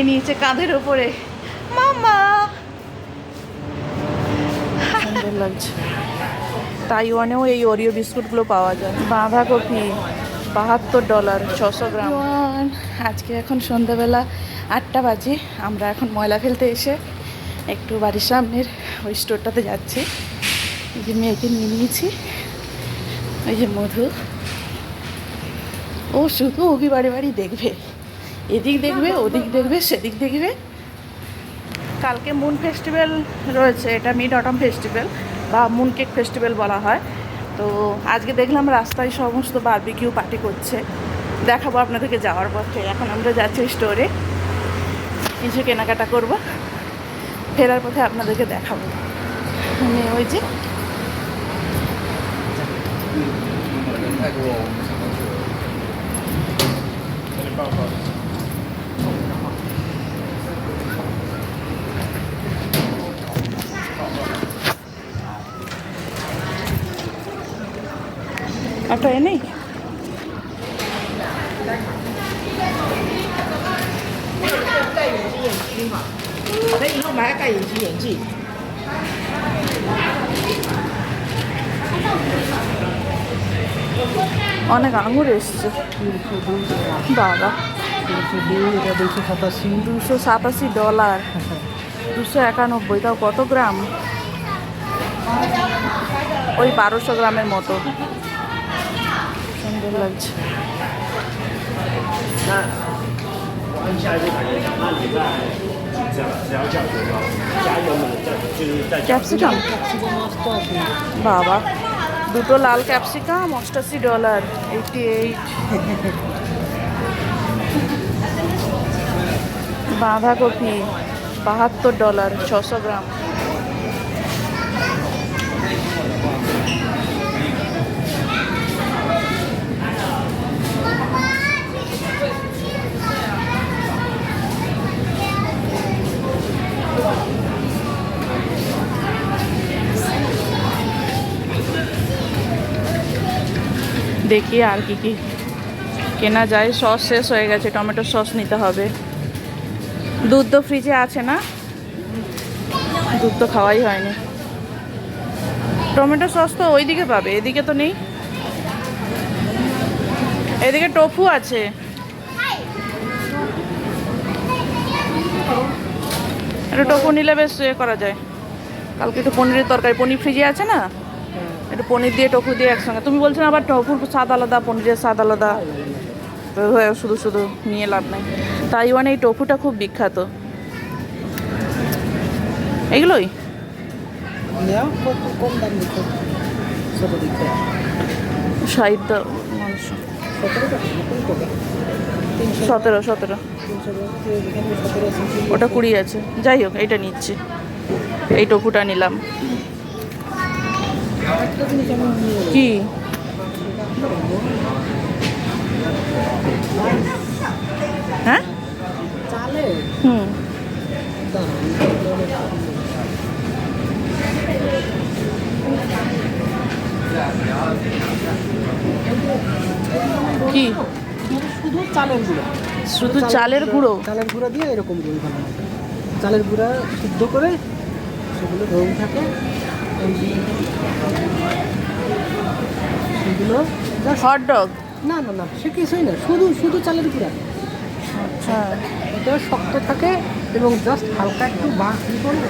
উঠিয়ে নিয়েছে কাঁধের ওপরে। মামা সুন্দর লাগছে। তাইওয়ানেও এই ওরিও বিস্কুটগুলো পাওয়া যায়। বাঁধাকপি বাহাত্তর ডলার ছশো গ্রাম। আজকে এখন সন্ধ্যাবেলা আটটা বাজে। আমরা এখন ময়লা ফেলতে এসে একটু বাড়ির সামনের ওই স্টোরটাতে যাচ্ছি। এই যে মেয়েকে নিয়ে নিয়েছি। ওই যে মধু। ও শুধু ওগি বাড়ি বাড়ি দেখবে। এদিক দেখবে ওদিক দেখবে সেদিক দেখবে। কালকে মুন ফেস্টিভ্যাল রয়েছে এটা মিড অটম ফেস্টিভ্যাল বা মুন কেক ফেস্টিভ্যাল বলা হয়। তো আজকে দেখলাম রাস্তায় সমস্ত বারবিকিউ পার্টি করছে। দেখাবো আপনাদেরকে যাওয়ার পথে। এখন আমরা যাচ্ছি স্টোরে কিছু কেনাকাটা করব। ফেরার পথে আপনাদেরকে দেখাবো। মানে ওই যে একটা এনেই 我在以后买个戴隐形眼镜。 অনেক আঙুর এসছে বাবা এটা দুশো সাতাশি দুশো সাতাশি ডলার দুশো একানব্বই তাও কত গ্রাম ওই বারোশো গ্রামের মতো সুন্দর লাগছে। ক্যাপসিকাম? বাবা, দুটো লাল ক্যাপসিকাম, অষ্টাশি ডলার এইটি এইট বাঁধাকপি, বাহাত্তর ডলার, ছশো গ্রাম। দেখি আর কি কি কেনা যায়। সস শেষ হয়ে গেছে, টমেটো সস নিতে হবে। দুধ তো ফ্রিজে আছে না? দুধ তো খাওয়াই হয়নি। টমেটো সস তো ওইদিকে পাবে, এদিকে তো নেই। এদিকে টোফু আছে। একটু টোফু নিলে বেশ করা যায়। কালকে একটু পনিরের তরকারি, পনির ফ্রিজে আছে না? একটু পনির দিয়ে টোফু দিয়ে একসঙ্গে। তুমি বলছো আবার টোফুর স্বাদ আলাদা পনিরের স্বাদ আলাদা। শুধু শুধু নিয়ে লাভ নাই। তাইওয়ানে এই টোফুটা খুব বিখ্যাত। এগুলোই? মানুষ সতেরো সতেরো ওটা কুড়ি আছে। যাই হোক এটা নিচ্ছি। এই টোফুটা নিলাম একটা জিনিস আমি নিয়ে এলাম। কি? হ্যাঁ? কি? শুধু চালের গুঁড়ো? শুধু চালের গুঁড়ো চালের গুঁড়ো দিয়ে এরকম রোল চালের গুঁড়া শুদ্ধ করে সেগুলো রোল থাকে। এই সেগুলো হট ডগ না না না সে কিছুই না শুধু শুধু চালের গুঁড়া। আচ্ছা। এটা শক্ত থাকে এবং জাস্ট হালকা একটু বাঁ কি করবে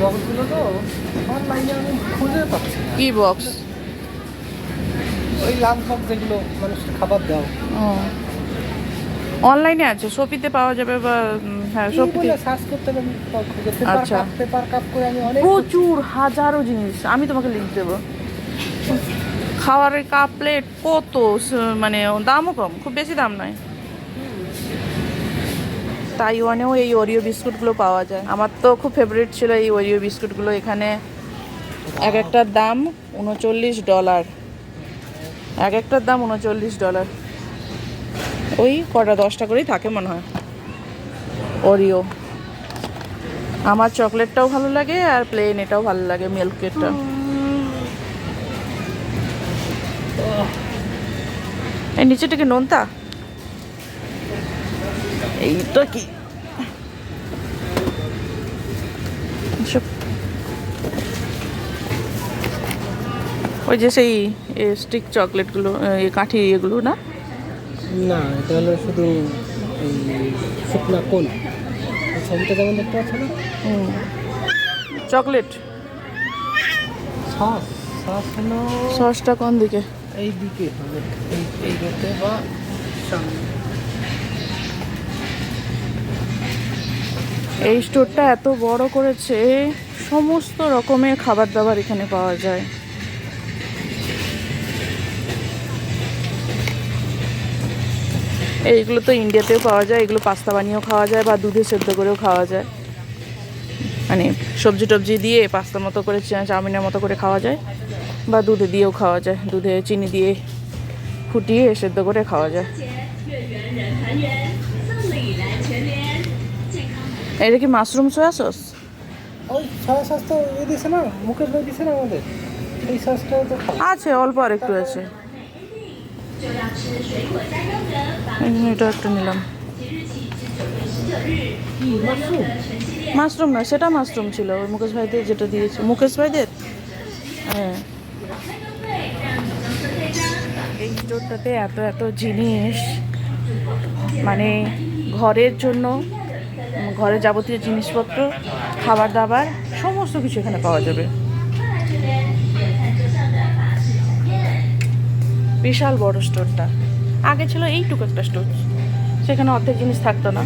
বক্সগুলো তো অনলাইনে আমি খুঁজে পাচ্ছি কি বক্স ওই লাঞ্চ বক্স যেগুলো মানুষ খাবার দাও ও। অনলাইনে আছে শপিতে পাওয়া যাবে বা হ্যাঁ শপিতে সার্চ করতে হবে আচ্ছা। পেপার কাপ করে আমি অনেক প্রচুর হাজারো জিনিস। আমি তোমাকে লিঙ্ক দেবো। খাবারের কাপ প্লেট কত? মানে দামও কম খুব বেশি দাম নয়। তাইওয়ানেও এই ওরিও বিস্কুটগুলো পাওয়া যায়। আমার তো খুব ফেভারিট ছিল এই ওরিও বিস্কুটগুলো। এখানে এক একটার দাম উনচল্লিশ ডলার এক একটার দাম উনচল্লিশ ডলার ওই কটা দশটা করেই থাকে মনে হয়। ওরিও আমার চকলেটটাও ভালো লাগে আর প্লেন এটাও ভালো লাগে মিল্কেরটা এই নিচেটা কি নোনতা? এইটা কি? ওই যে সেই স্টিক চকলেটগুলো, এই কাঠি এগুলো না? না এটা হলো শুধু এই শুকনা কোন। ছবিটা যেমন দেখতে পাচ্ছ না? চকলেট। সস সস হলো সসটা কোন দিকে? এই দিকে হবে। এই এই দিকে বা সামনে। এই স্টোরটা এত বড় করেছে সমস্ত রকমের খাবার দাবার এখানে পাওয়া যায়। এইগুলো তো ইন্ডিয়াতেও পাওয়া যায় এগুলো পাস্তা বানিয়েও খাওয়া যায় বা দুধে সেদ্ধ করেও খাওয়া যায়। মানে সবজি টবজি দিয়ে পাস্তার মতো করে চাউমিনের মতো করে খাওয়া যায় বা দুধে দিয়েও খাওয়া যায়। দুধে চিনি দিয়ে ফুটিয়ে সেদ্ধ করে খাওয়া যায়। এটা কি মাশরুম সয়া সস ওই সয়া সস তো দিছে না মুকেশ ভাই দিছে না আমাদের। এই সসটাও তো আছে অল্প আর একটু আছে। এটা একটু নিলাম। মাশরুম? না সেটা মাশরুম ছিল। ওই মুকেশ ভাইদের যেটা দিয়েছে। মুকেশ ভাইদের? হ্যাঁ। এই স্টোরটাতে এত এত জিনিস। মানে ঘরের জন্য ঘরের যাবতীয় জিনিসপত্র খাবার দাবার সমস্ত কিছু এখানে পাওয়া যাবে। বিশাল বড় স্টোরটা। আগে ছিল এইটুকু একটা স্টোর। সেখানে অর্ধেক জিনিস থাকতো না।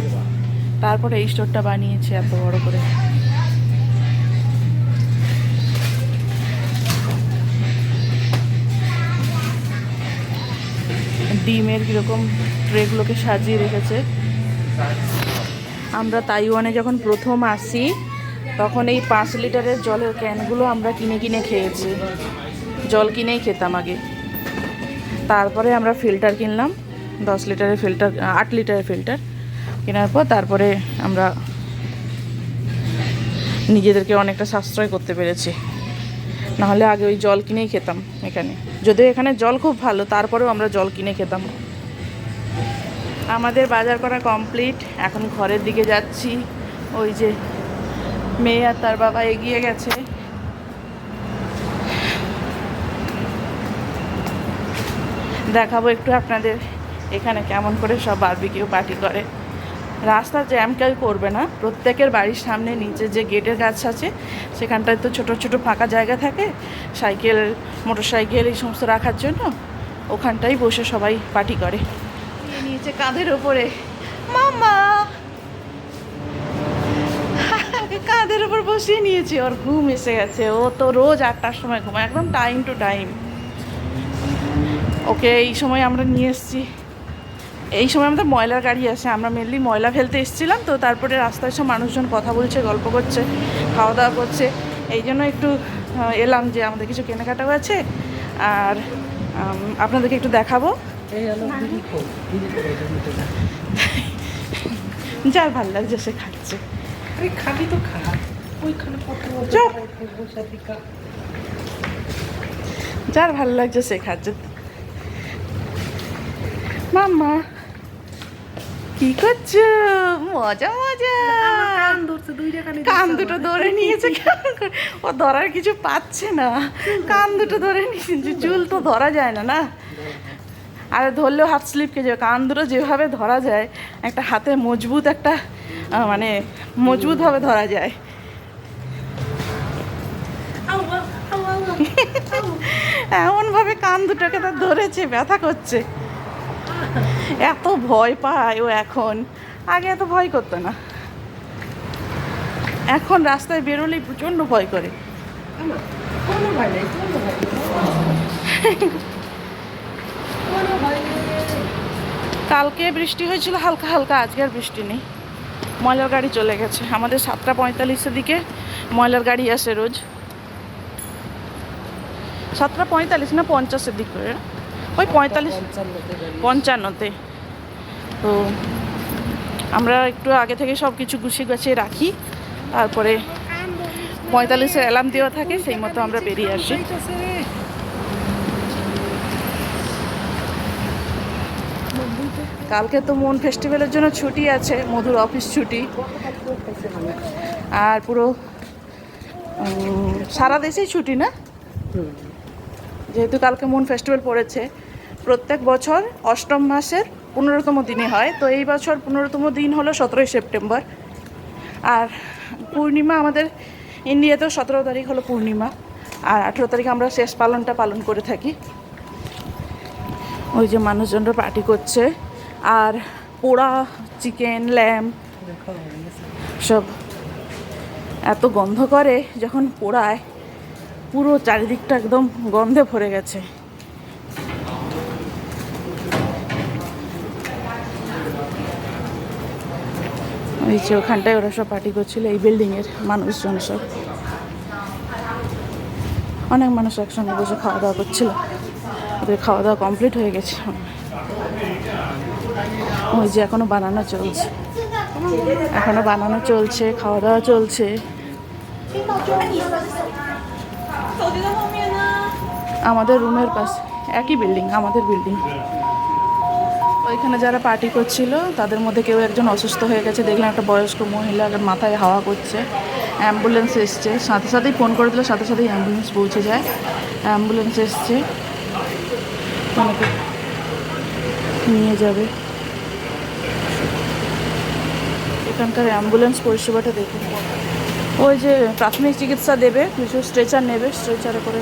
তারপরে এই স্টোরটা বানিয়েছে এত বড় করে। ডিমের কীরকম ট্রেগুলোকে সাজিয়ে রেখেছে। আমরা তাইওয়ানে যখন প্রথম আসি, তখন এই পাঁচ লিটারের জলের ক্যানগুলো আমরা কিনে কিনে খেয়েছি। জল কিনেই খেতাম আগে। তারপরে আমরা ফিল্টার কিনলাম, দশ লিটারের ফিল্টার আট লিটারের ফিল্টার কেনার পর তারপরে আমরা নিজেদেরকে অনেকটা সাশ্রয় করতে পেরেছি। নাহলে আগে ওই জল কিনেই খেতাম এখানে। যদিও এখানে জল খুব ভালো, তারপরেও আমরা জল কিনে খেতাম। আমাদের বাজার করা কমপ্লিট, এখন ঘরের দিকে যাচ্ছি। ওই যে মেয়ে আর তার বাবা এগিয়ে গেছে। দেখাবো একটু আপনাদের এখানে কেমন করে সব বারবিকিউ পার্টি করে। রাস্তা জ্যাম কেউ করবে না। প্রত্যেকের বাড়ির সামনে নিচে যে গেটের গাছ আছে, সেখানটায় তো ছোট ছোট ফাঁকা জায়গা থাকে। সাইকেল মোটর সাইকেল এই সমস্ত রাখার জন্য ওখানটাই বসে সবাই পার্টি করে। নিয়ে নিয়েছে কাঁধের ওপরে। মামা কাঁধের ওপর বসিয়ে নিয়েছি। ওর ঘুম এসে গেছে। ও তো রোজ আটটার সময় ঘুমায়। একদম টাইম টু টাইম ওকে এই সময় আমরা নিয়ে এসেছি। এই সময় আমাদের ময়লার গাড়ি আসে আমরা মেনলি ময়লা ফেলতে এসেছিলাম তো তারপরে রাস্তায় সব মানুষজন কথা বলছে গল্প করছে খাওয়া দাওয়া করছে। এই জন্য একটু এলাম যে আমাদের কিছু কেনাকাটাও আছে আর আপনাদেরকে একটু দেখাবো। এই হলো বিড়ি খো বিড়ি খো এটা মিটে না যার ভালো লাগছে সে খাচ্ছে। আরে খাবি তো খা ওইখানে যার ভালো লাগছে সে খাচ্ছে। মাম্মা। কি করছ? মজা মজা। কান দুটো ধরে নিয়েছে? ও ধরার কিছু পাচ্ছে না। কান দুটো ধরে নিয়েছে চুল তো ধরা যায় না না? আর ধরলেও হাত স্লিপ খেয়ে যাবে। কান দুটো যেভাবে ধরা যায় একটা হাতে মজবুত একটা মানে মজবুতভাবে ধরা যায়। এমনভাবে কান দুটোকে তার ধরেছে ব্যথা করছে। এত ভয় পায় ও এখন। আগে এত ভয় করতো না। এখন রাস্তায় বেরোলেই প্রচণ্ড ভয় করে। কালকে বৃষ্টি হয়েছিল, হালকা হালকা, আজকে আর বৃষ্টি নেই। ময়লার গাড়ি চলে গেছে। আমাদের সাতটা পঁয়তাল্লিশের দিকে ময়লার গাড়ি আসে রোজ। সাতটা পঁয়তাল্লিশ না পঞ্চাশের দিক করে। ওই পঁয়তাল্লিশ, পঞ্চান্নতে। তো আমরা একটু আগে থেকে সব কিছু গুছিয়ে গুছিয়ে রাখি। তারপরে পঁয়তাল্লিশের অ্যালার্ম দেওয়া থাকে, সেই মতো আমরা বেরিয়ে আসি। কালকে তো মন ফেস্টিভ্যালের জন্য ছুটি আছে, মধুর অফিস ছুটি। আর পুরো সারা দেশেই ছুটি না। যেহেতু কালকে মুন ফেস্টিভ্যাল পড়েছে, প্রত্যেক বছর অষ্টম মাসের পনেরোতম দিনে হয় তো এই বছর পনেরোতম দিন হলো সতেরোই সেপ্টেম্বর আর পূর্ণিমা আমাদের ইন্ডিয়াতেও সতেরো তারিখ হলো পূর্ণিমা, আর আঠেরো তারিখ আমরা শেষ পালনটা পালন করে থাকি ওই যে মানুষজনরা পার্টি করছে, আর পোড়া চিকেন গেছে। সব এত গন্ধ করে যখন পোড়ায় পুরো চারিদিকটা একদম গন্ধে ভরে গেছে। ওই যে ওখানটায় ওরা সব পার্টি করছিল, এই বিল্ডিংয়ের মানুষজন সব। অনেক মানুষ একসঙ্গে বসে খাওয়া দাওয়া করছিল। ওদের খাওয়া দাওয়া কমপ্লিট হয়ে গেছে। ওই যে এখনও বানানো চলছে। এখনও বানানো চলছে খাওয়া দাওয়া চলছে। আমাদের রুমের পাশে, একই বিল্ডিং আমাদের বিল্ডিং ওইখানে যারা পার্টি করছিল, তাদের মধ্যে কেউ একজন অসুস্থ হয়ে গেছে। দেখলাম একটা বয়স্ক মহিলা মাথায় হাওয়া করছে। অ্যাম্বুলেন্স এসছে। সাথে সাথেই ফোন করে দিল, সাথে সাথেই অ্যাম্বুলেন্স পৌঁছে যায়। অ্যাম্বুলেন্স এসছে। নিয়ে যাবে। এখানকার অ্যাম্বুলেন্স পরিষেবাটা দেখুন। ওই যে প্রাথমিক চিকিৎসা দেবে কিছু স্ট্রেচার নেবে স্ট্রেচারে করে